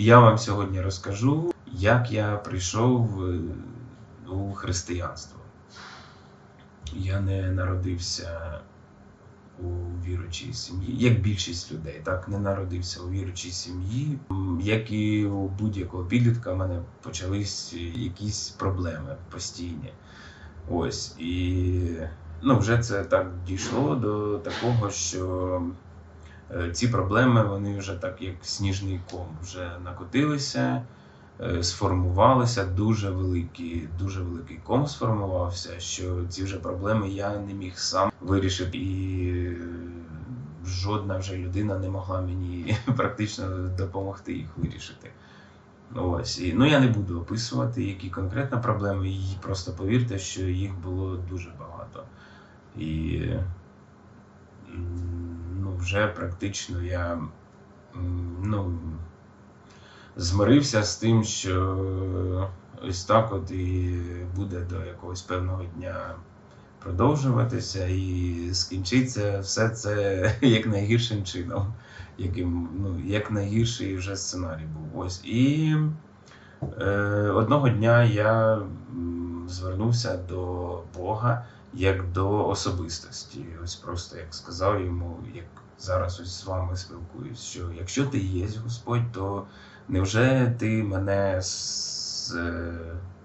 Я вам сьогодні розкажу, як я прийшов е, у християнство. Я не народився у віручій сім'ї, як більшість людей, так не народився у віручій сім'ї. Як і у будь-якого підлітка, в мене почались якісь проблеми постійні. Ось і ну, вже це так дійшло до такого, що ці проблеми вони вже так як сніжний ком вже накотилися, е, сформувалися дуже великий, дуже великий ком сформувався, що ці вже проблеми я не міг сам вирішити, і е, жодна вже людина не могла мені практично допомогти їх вирішити. Ось і ну я не буду описувати, які конкретно проблеми, і просто повірте, що їх було дуже багато. І вже практично я ну, змирився з тим, що ось так от і буде до якогось певного дня продовжуватися, і скінчиться все це як найгіршим чином, яким ну, як найгірший вже сценарій був. Ось і е, одного дня я звернувся до Бога як до особистості. Ось просто як сказав йому, як зараз ось з вами спілкуюсь, що якщо ти є Господь, то невже ти мене е,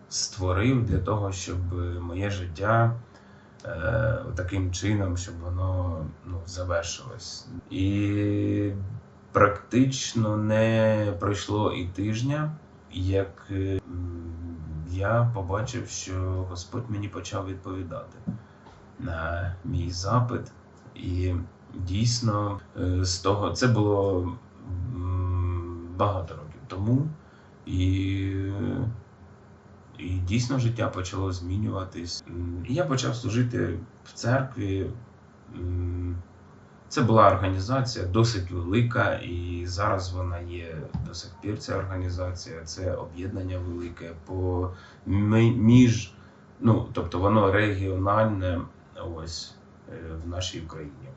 створив для того, щоб моє життя е, таким чином, щоб воно ну, завершилось? І практично не пройшло і тижня, як е, я побачив, що Господь мені почав відповідати на мій запит. І дійсно е, з того це було багато років тому. І, і дійсно життя почало змінюватись. Я почав служити в церкві. Це була організація досить велика, і зараз вона є до сих пір. Ця організація, це об'єднання велике по між, ну тобто воно регіональне ось е, в нашій Україні.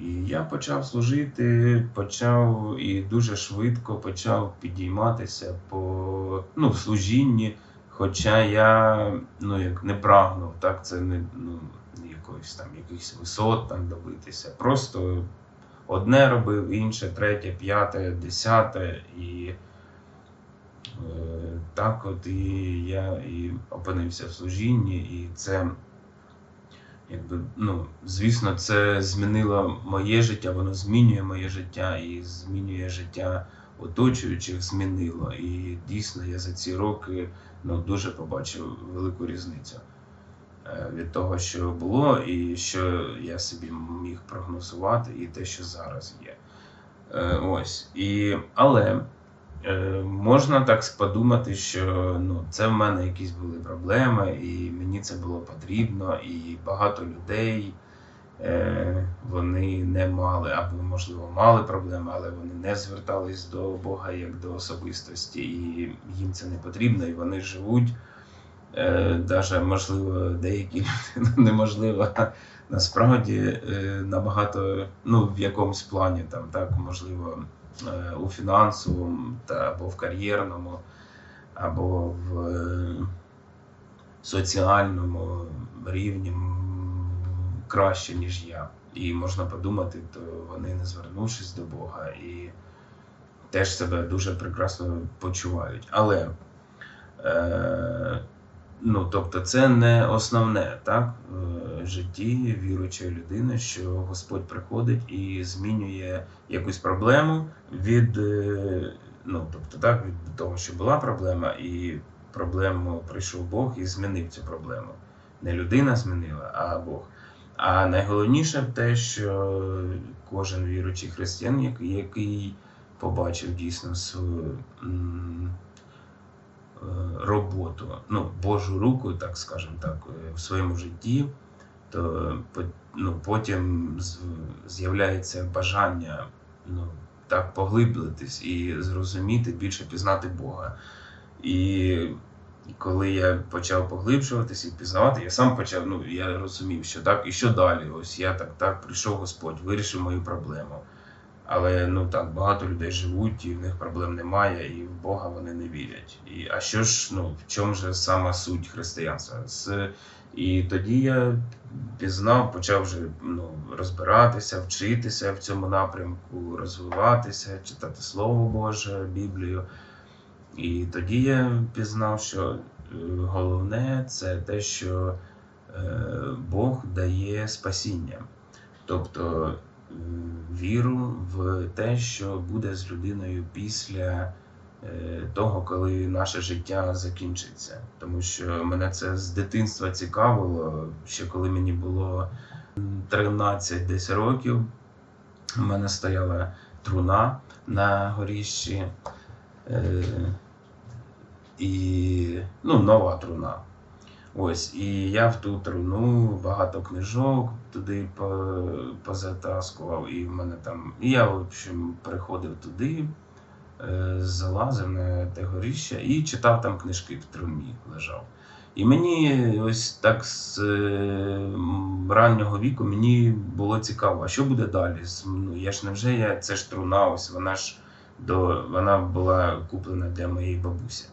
І я почав служити, почав і дуже швидко почав підійматися по ну, служінні. Хоча я ну, як не прагнув, так це не ну, якоїсь там якихось висот там добитися. Просто одне робив, інше, третє, п'яте, десяте. І е, так от і я і опинився в служінні, і це якби, ну, звісно, це змінило моє життя, воно змінює моє життя і змінює життя оточуючих, змінило. І дійсно я за ці роки ну, дуже побачив велику різницю е, від того, що було, і що я собі міг прогнозувати, і те, що зараз є. Е, Ось. І, але можна так подумати, що ну, це в мене якісь були проблеми, і мені це було потрібно, і багато людей е, вони не мали, або, можливо, мали проблеми, але вони не звертались до Бога як до особистості, і їм це не потрібно, і вони живуть. Е, даже можливо, деякі люди неможливо насправді е, набагато, ну в якомусь плані там так можливо е, у фінансовому та або в кар'єрному, або в е, соціальному рівні краще, ніж я. І можна подумати, то вони не звернувшись до Бога і теж себе дуже прекрасно почувають. Але е, ну, тобто, це не основне так, в житті віруючої людини, що Господь приходить і змінює якусь проблему від, е, ну, тобто, так, від того, що була проблема, і проблему прийшов Бог і змінив цю проблему. Не людина змінила, а Бог. А найголовніше те, що кожен віруючий християн, який- побачив дійсно свою е, роботу, ну, Божу руку, так скажемо так, е, в своєму житті, то ну, потім з'являється бажання ну, так поглиблитись і зрозуміти, більше пізнати Бога. І коли я почав поглибшуватись і пізнавати, я сам почав, ну я розумів, що так, і що далі? Ось я так, так, прийшов Господь, вирішив мою проблему. Але ну так, багато людей живуть, і в них проблем немає, і в Бога вони не вірять. І, а що ж, ну, в чому ж сама суть християнства? З, і тоді я пізнав, почав вже ну, розбиратися, вчитися в цьому напрямку, розвиватися, читати Слово Боже, Біблію. І тоді я пізнав, що е, головне це те, що е, Бог дає спасіння. Тобто віру в те, що буде з людиною після е, того, коли наше життя закінчиться. Тому що мене це з дитинства цікавило, ще коли мені було 13 десь років. У мене стояла труна на горіщі. Е, і ну, нова труна. Ось, і я в ту труну багато книжок туди позатаскував, і в мене там. І я, в общем, приходив туди, е, залазив на те горіще і читав там книжки в труні лежав. І мені ось так з е, раннього віку мені було цікаво, а що буде далі? Ну, я ж невже я, це ж труна, ось вона ж до, вона була куплена для моєї бабусі.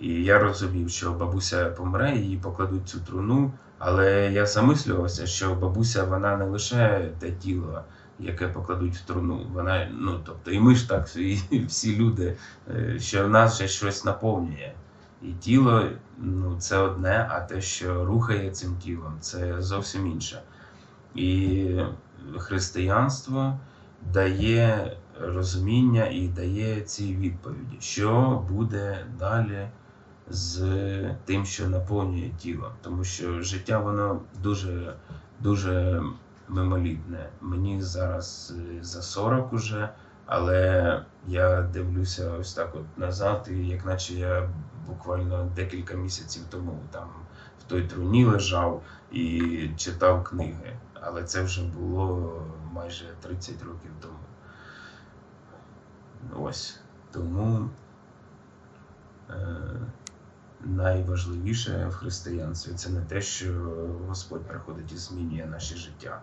І я розумів, що бабуся помре, її покладуть цю труну. Але я замислювався, що бабуся вона не лише те тіло, яке покладуть в труну. Вона, ну тобто, і ми ж так, і всі люди, е, що в нас ще щось наповнює. І тіло ну, це одне, а те, що рухає цим тілом, це зовсім інше. І християнство дає розуміння і дає ці відповіді, що буде далі з тим, що наповнює тіло. Тому що життя воно дуже, дуже мимолітне. Мені зараз е, за 40 уже, але я дивлюся ось так от назад, і як наче я буквально декілька місяців тому там в той труні лежав і читав книги. Але це вже було майже 30 років тому. Ось. Тому е, найважливіше в християнстві це не те, що Господь приходить і змінює наше життя,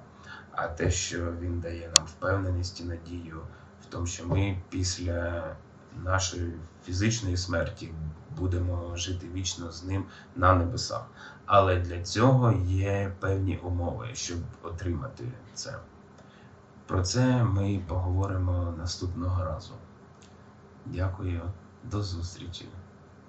а те, що Він дає нам впевненість і надію в тому, що ми після нашої фізичної смерті будемо жити вічно з ним на небесах. Але для цього є певні умови, щоб отримати це. Про це ми поговоримо наступного разу. Дякую, до зустрічі.